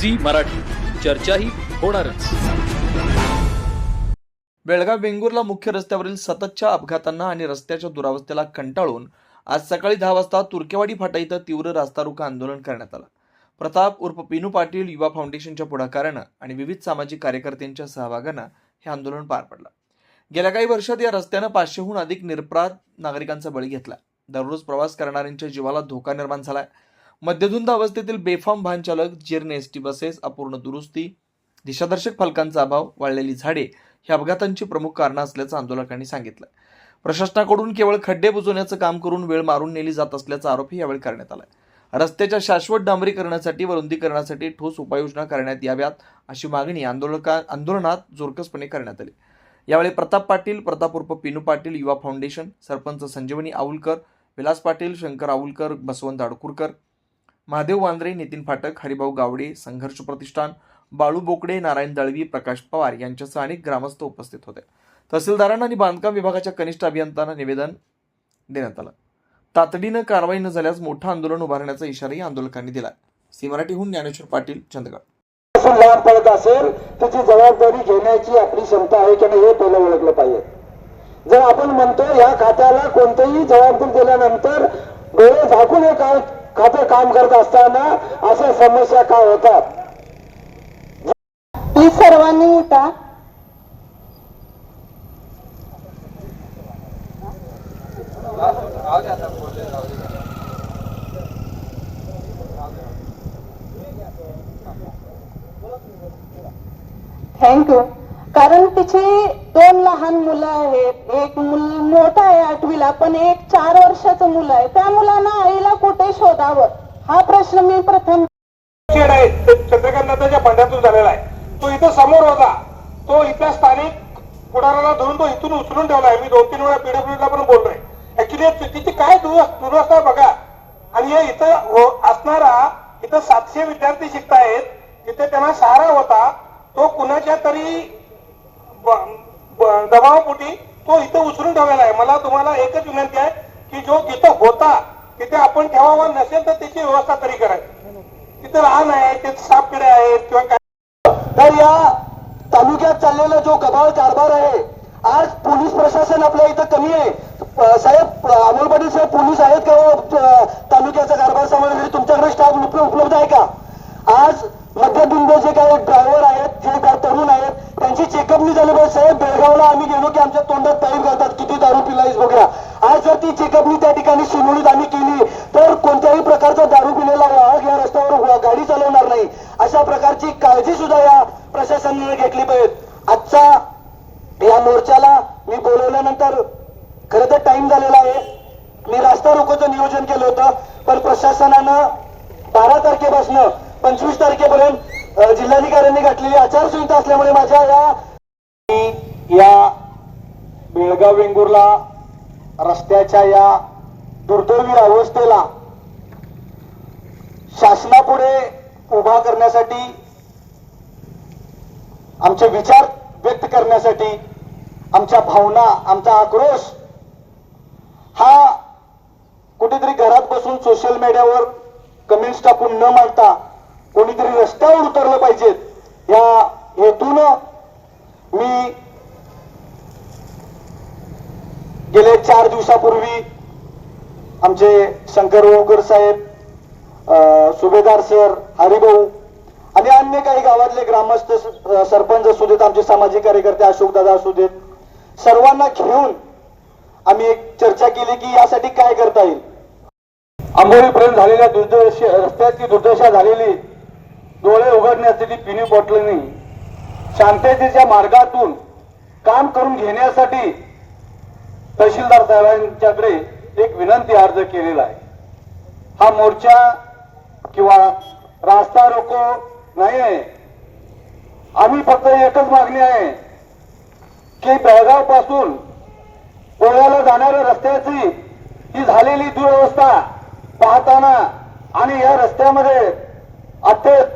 Zee Marathi. चर्चाही होणारच. बेळगाव वेंगुर्ला मुख्य रस्त्यावरील सततच्या अपघातांना आणि रस्त्याच्या दुरावस्थेला कंटाळून आज सकाळी दहा वाजता तुर्केवाडी फाटा इथं तीव्र रास्ता रोका आंदोलन करण्यात आलं. प्रताप उर्फ पिनू पाटील युवा फाउंडेशनच्या पुढाकारानं आणि विविध सामाजिक कार्यकर्त्यांच्या सहभागानं हे आंदोलन पार पडलं. गेल्या काही वर्षात या रस्त्यानं पाचशेहून अधिक निरपराध नागरिकांचा बळी घेतला. दररोज प्रवास करणाऱ्यांच्या जीवाला धोका निर्माण झालाय. मध्यधुंद अवस्थेतील बेफाम भानचालक जीर्ण एस टी बसेस अपूर्ण दुरुस्ती दिशादर्शक फलकांचा अभाव वाळलेली झाडे ही अपघातांची प्रमुख कारणं असल्याचं आंदोलकांनी सांगितलं. प्रशासनाकडून केवळ खड्डे बुजवण्याचं काम करून वेळ मारून नेली जात असल्याचा आरोपही यावेळी करण्यात आला. रस्त्याच्या शाश्वत डांबरीकरणासाठी व रुंदीकरणासाठी ठोस उपाययोजना करण्यात याव्यात अशी मागणी आंदोलका आंदोलनात जोरकसपणे करण्यात आली. यावेळी प्रताप पाटील प्रताप उर्फ पिनू पाटील युवा फाउंडेशन सरपंच संजीवनी आऊलकर विलास पाटील शंकर आऊलकर बसवंत अडकुरकर महादेव वांद्रे नितीन फाटक हरिभाऊ गावडे संघर्ष प्रतिष्ठान बाळू बोकडे नारायण दळवी प्रकाश पवार यांच्यासह अनेक ग्रामस्थ उपस्थित होते. तहसीलदारांना आणि बांधकाम विभागाच्या कनिष्ठ अभियंत्यांना निवेदन देण्यात आलं. तातडीनं कारवाई न झाल्यास मोठं आंदोलन उभारण्याचा इशाराही आंदोलकांनी दिला सी मराठीहून ज्ञानेश्वर पाटील चंदगड. लाभ पडत असेल त्याची जबाबदारी घेण्याची आपली क्षमता आहे की नाही हे पहिलं ओळखलं पाहिजे. जर आपण म्हणतो या खात्याला कोणतेही जबाबदारी दिल्यानंतर डोळे झाकून हे काय खातं काम करत असताना अशा समस्या काय होतात? प्लीज सर्वांनी उठा. थँक्यू कारण तिची दोन लहान मुलं आहेत. एक मुल मोठा आहे आठवीला पण एक चार वर्षाचं मुलं आहे. त्या मुलांना आईला कुठे शोधावं? हा प्रश्न मी प्रथम आहे. चंद्रकांताच्या भांड्यातून झालेला आहे. तो इथं समोर होता. तो इथल्या स्थानिक पुढाराला धरून तो इथून उचलून ठेवला आहे. मी दोन तीन वेळा पीडब्ल्यूला पण बोललोय ऍक्च्युली तिची काय दुरवस्था बघा. आणि हे इथं हो- असणारा इथं सातशे विद्यार्थी शिकतायत. तिथे त्यांना सहारा होता तो कुणाच्या तरी दबावापोटी तो इथं उचलून ठेवलेला आहे. मला तुम्हाला एकच विनंती आहे की जो जिथं होता तिथे आपण ठेवावा नसेल तर त्याची व्यवस्था तरी करायची तिथं लहान आहे ते सापकडे आहेत किंवा काय. तर या तालुक्यात चाललेला जो गबाळ कारभार आहे आज पोलीस प्रशासन आपल्या इथं कमी आहे. साहेब अमोल पाटील साहेब पोलीस आहेत का हो अ, तालुक्याचा कारभार सांभाळण्यासाठी तुमच्याकडे स्टाफ उपलब्ध आहे का आज मध्यबिंदू जे काही ड्रायव्हर आहेत जे काही तरुण आहेत त्यांची झाले पाहिजे साहेब बेळगावला आम्ही गेलो की आमच्या तोंडात पाईप घालतात किती दारू पिलाईस वगैरे आज जर ती चेकअपनी त्या ठिकाणी शिनोळीत आम्ही केली तर कोणत्याही प्रकारचा दारू पिलेला वाहक या रस्त्यावर गाडी चालवणार नाही. अशा प्रकारची काळजी सुद्धा या प्रशासनाने घेतली पाहिजे आजचा या मोर्चाला मी बोलवल्यानंतर खरं तर टाइम झालेला आहे. मी रास्ता रोकोचं नियोजन केलं होतं पण प्रशासनानं बारा तारखेपासून पंचवीस तारखेपर्यंत जिल्हाधिकाऱ्यांनी घातलेली आचारसंहिता असल्यामुळे माझ्या या या बेळगाव वेंगुर्ला रस्त्याच्या या दुर्दैवी अवस्थेला शासनापुढे उभा करण्यासाठी आमचे विचार व्यक्त करण्यासाठी आमच्या भावना आमचा आक्रोश हा कुठेतरी घरात बसून सोशल मीडियावर कमेंट्स टाकून न मांडता कोणीतरी रस्त्यावर उतरलं पाहिजेत. या हेतून मी गेले चार दिवसापूर्वी आमचे शंकर ओळकर साहेब सुभेदार सर हरिभाऊ आणि अन्य काही गावातले ग्रामस्थ सरपंच असू देत आमचे सामाजिक कार्यकर्ते अशोकदादा असू देत सर्वांना घेऊन आम्ही एक चर्चा केली की यासाठी काय करता येईल. आंबोलीपर्यंत झालेल्या दुर्दशा रस्त्याची दुर्दशा झालेली डोळे उघडण्यासाठी पिनी बॉटलनी शांततेच्या मार्गातून काम करून घेण्यासाठी तहसीलदार साहेबांच्याकडे एक विनंती अर्ज केलेला आहे. हा मोर्चा किंवा रास्ता रोको नाही आहे आम्ही फक्त एकच मागणी आहे की बेळगावपासून गोव्याला जाणाऱ्या रस्त्याची ही झालेली दुरवस्था पाहताना आणि या रस्त्यामध्ये अत्यंत